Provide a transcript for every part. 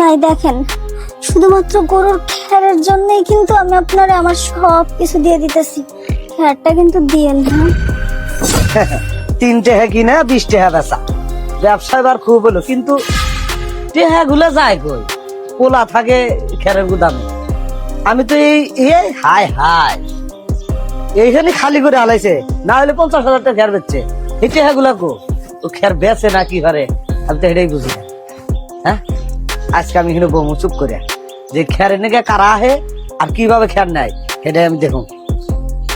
ভাই দেখেন, শুধুমাত্র গরুর খ্যারের জন্যই কিন্তু আমি আপনারে আমার সব কিছু দিয়ে দিতেছি। খ্যারটা কিন্তু দিয়েন হ্যাঁ তিন টেহা কিনা, বিশ টেহা বেচা। ব্যবসা এবার খুব হলো, কিন্তু টেহা গুলা যায় কই? পোলা থাকে খেরের গুদামে। আমি তো এই এই হাই হাই এইখানে খালি করে আলাইছে না হলে পঞ্চাশ হাজার টাকা খের বেচছে। এই টেহা গুলা কো ও খের বেচে না কি করে আমি তো এটাই বুঝি না হ্যাঁ আজকে আমি এখানে বমু চুপ করে যে খের নাকি কারা আহে আর কীভাবে খের নেয় সেটাই আমি দেখুন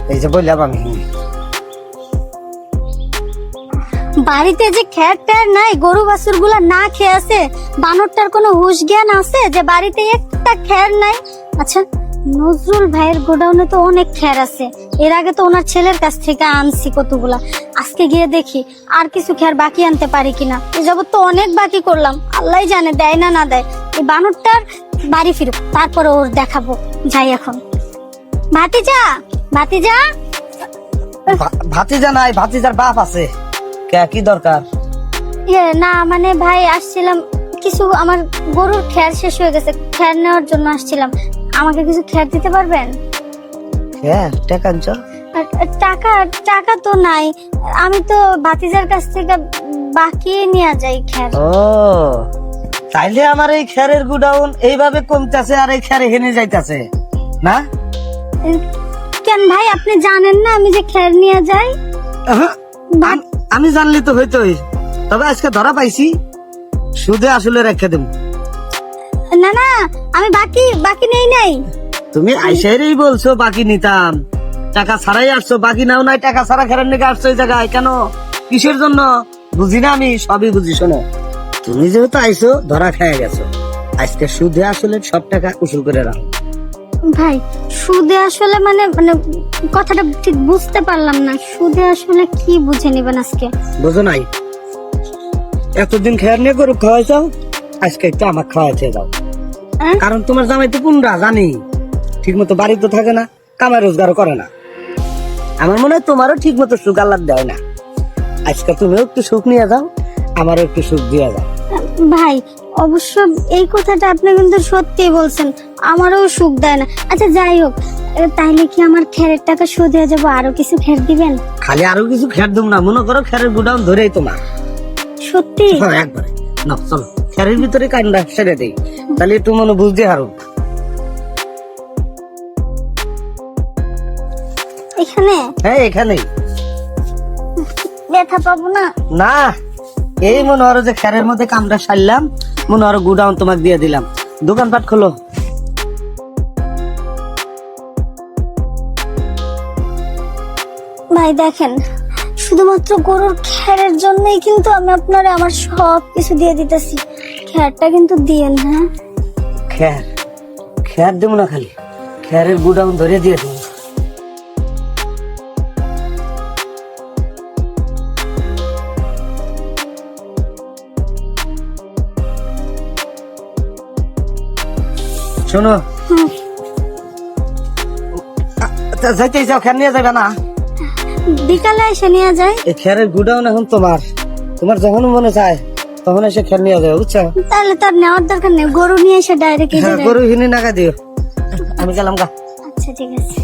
এই যে বললাম আমি বাড়িতে যে খ্যার ট্যার নাই গরু বাছুরগুলা না খেয়ে আছে বানরটার কোনো হুশ জ্ঞান আছে যে বাড়িতে একটা খ্যার নাই আচ্ছা নজরুল ভাইয়ের গোডাউনে তো অনেক খ্যার আছে। এর আগে তো ওনার ছেলের কাছ থেকে আনছি কতগুলা। আজকে গিয়ে দেখি আর কিছু খ্যার বাকি আনতে পারি কিনা। এ যাবত তো অনেক বাকি করলাম। আল্লাহ জানে দেয় না না দেয়। এই বানরটার বাড়ি ফিরুক তারপরে ওর দেখাবো। যাই এখন। ভাতিজা ভাতিজা। ভাতিজা নাই ভাতিজার বাপ আছে। কি দরকার? ইয়ে না মানে ভাই আসছিলাম। কিছু আমার গরুর খ্যার শেষ হয়ে গেছে। খ্যার নেওয়ার জন্য আসছিলাম। আমাকে কিছু খ্যার দিতে পারবেন? হ্যাঁ টাকা আর টাকা টাকা তো নাই। আমি তো ভাতিজার কাছ থেকে বাকি নিয়ে যাই খ্যার ও তাইলে আমার এই খেরের গুডাউন এইভাবে কমতেছে আর এই খের এখানে যাইতাছে না? কেন ভাই আপনি জানেন না আমি যে খ্যার নিয়ে যাই? আমি জানলি তো হইতোই। তবে আজকে ধরা পাইছি সুদে আসলে রেখে দেব। না না আমি বাকি বাকি নেই নাই। তুমি আইসাইরেই বলছো বাকি নিতাম। টাকা ছাড়াই আসছো বাকি নাও নাই টাকা ছাড়া খেরের নাকি আসছো এই জায়গায়। কেন? কিসের জন্য? বুঝি না আমি সবই বুঝি শোনো। তুমি যেহেতু আইছো ধরা খেয়ে গেছো। আজকে সুদে আসলে সব টাকা উসুল করে রাখো। ভাই সুদে আসলে মানে মানে কথাটা ঠিক বুঝতে পারলাম না। সুদে আসলে কি বুঝে নেবেন আজকে? বুঝো নাই। এতদিন খেয়ার নিয়ে গরু খাওয়াইছো আজকে একটু আমার খাওয়াইতে হ্যাঁ? কারণ তোমার জামাই তো পুনরা জানি। ঠিক মতো বাড়িতে থাকে না কামাই রোজগার করে না। আমার মনে হয় তোমারও ঠিক মতো সুখ আল্লাহ দেয় না। আজকে তুমিও একটু সুখ নিয়ে যাও আমারও একটু সুখ দিয়ে যাও। ভাই অবশ্য এই কথাটা আপনি কিন্তু সত্যি বলছেন। আমারও সুখ দেয় না। আচ্ছা যাই হোক তাইলে কি আমার খেরের টাকা শোধ হয়ে যাব? আরও কিছু খের দিবেন? খালি আরও কিছু খের দেব না মনে করো খেরের গুডাউন ধরেই তোমার। সত্যি? হ্যাঁ, একবারে। না চলো। খেরের ভিতরে কান্ডা সেরে দেই। তাহলে একটু মনে বুঝতে হারো। এখানে? হ্যাঁ এখানেই। ব্যথা পাবো না? না এই মনে হলো যে খেরের মধ্যে সারলাম মনে হলো গুডাউন তোমাকে দিয়ে দিলাম। দোকানপাট খোলো। ভাই দেখেন শুধুমাত্র গরুর খ্যারের জন্যই কিন্তু আমি আপনারে আমার সব কিছু দিয়ে দিতেছি। খ্যারটা কিন্তু দিয়েন হ্যাঁ? খের খের দেবো না খালি। খেরের গুডাউন ধরে দিয়ে দেবো। শোনো। যাইতে যাও নিয়ে যাবে না। বিকালে এসে নিয়ে যায় এই খেরের গুডাউন এখন তোমার। তোমার যখন মনে চায়। তখন এসে খের নিয়ে যাবে বুঝছ? তাহলে তার নেওয়ার দরকার নেই গরু নিয়ে এসে ডাইরেক্ট হ্যাঁ গরু হিনে নাগা দিও। আমি গেলাম গা। আচ্ছা ঠিক আছে।